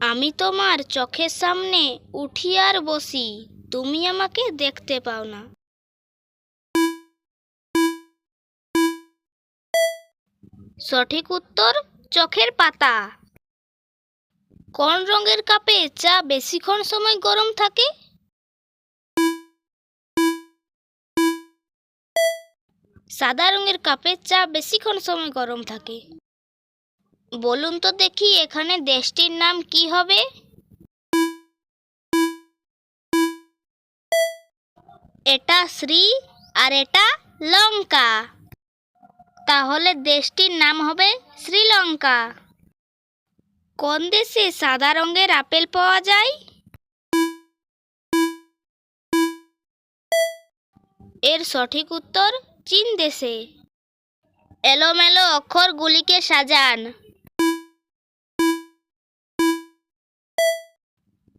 আমি তোমার চোখের সামনে উঠি আর বসি, তুমি আমাকে দেখতে পাও না। সঠিক উত্তর, চোখের পাতা। কোন রঙের কাপে চা বেশিক্ষণ সময় গরম থাকে? সাদা রঙের কাপে চা বেশিক্ষণ সময় গরম থাকে। বলুন তো দেখি এখানে দেশটির নাম কি হবে? এটা শ্রী আর এটা লঙ্কা। তাহলে দেশটির নাম হবে শ্রীলঙ্কা। কোন দেশে সাদা রঙের আপেল পাওয়া যায়? এর সঠিক উত্তর চীন দেশে। এলোমেলো অক্ষরগুলিকে সাজান।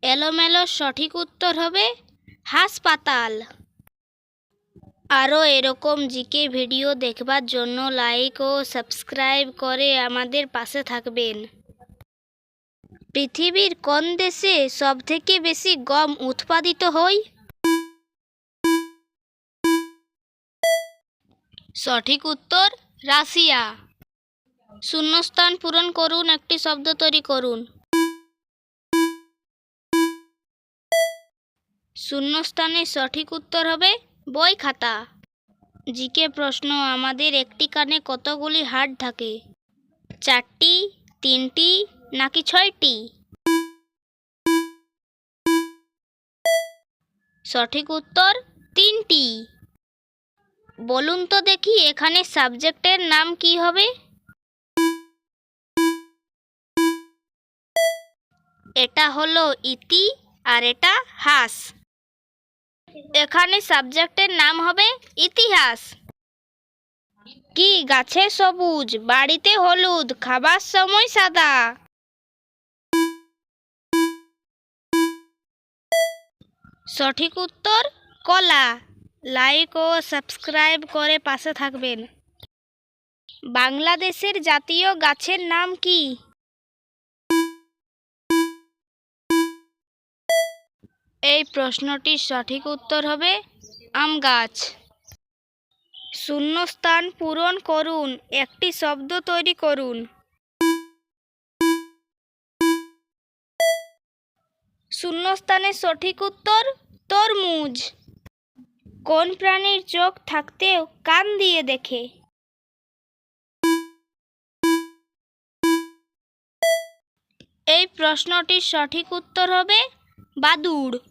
এলোমেলো সঠিক উত্তর হবে হাসপাতাল। আরও এরকম জিকে ভিডিও দেখবার জন্য লাইক ও সাবস্ক্রাইব করে আমাদের পাশে থাকবেন। পৃথিবীর কোন দেশে সবথেকে বেশি গম উৎপাদিত হয়? সঠিক উত্তর, রাশিয়া। শূন্যস্থান পূরণ করুন, একটি শব্দ তৈরি করুন। শূন্যস্থানের সঠিক উত্তর হবে বই খাতা। জিকে প্রশ্ন, আমাদের একটি কানে কতগুলি হাড় থাকে? চারটি, তিনটি, নাকি ছয়টি? সঠিক উত্তর, তিনটি। বলুন তো দেখি এখানে সাবজেক্টের নাম কি হবে? এটা হলো ইতি আর এটা হাস। এখানে সাবজেক্টের নাম হবে ইতিহাস। কি গাছে সবুজ, বাড়িতে হলুদ, খাবার সময় সাদা? সঠিক উত্তর, কলা। লাইক ও সাবস্ক্রাইব করে পাশে থাকবেন। বাংলাদেশের জাতীয় গাছের নাম কি? এই প্রশ্নটির সঠিক উত্তর হবে আম গাছ। শূন্যস্থান পূরণ করুন, একটি শব্দ তৈরি করুন। শূন্যস্থানের সঠিক উত্তর, তরমুজ। কোন প্রাণীর চোখ থাকতেও কান দিয়ে দেখে? এই প্রশ্নটির সঠিক উত্তর হবে বাদুড়।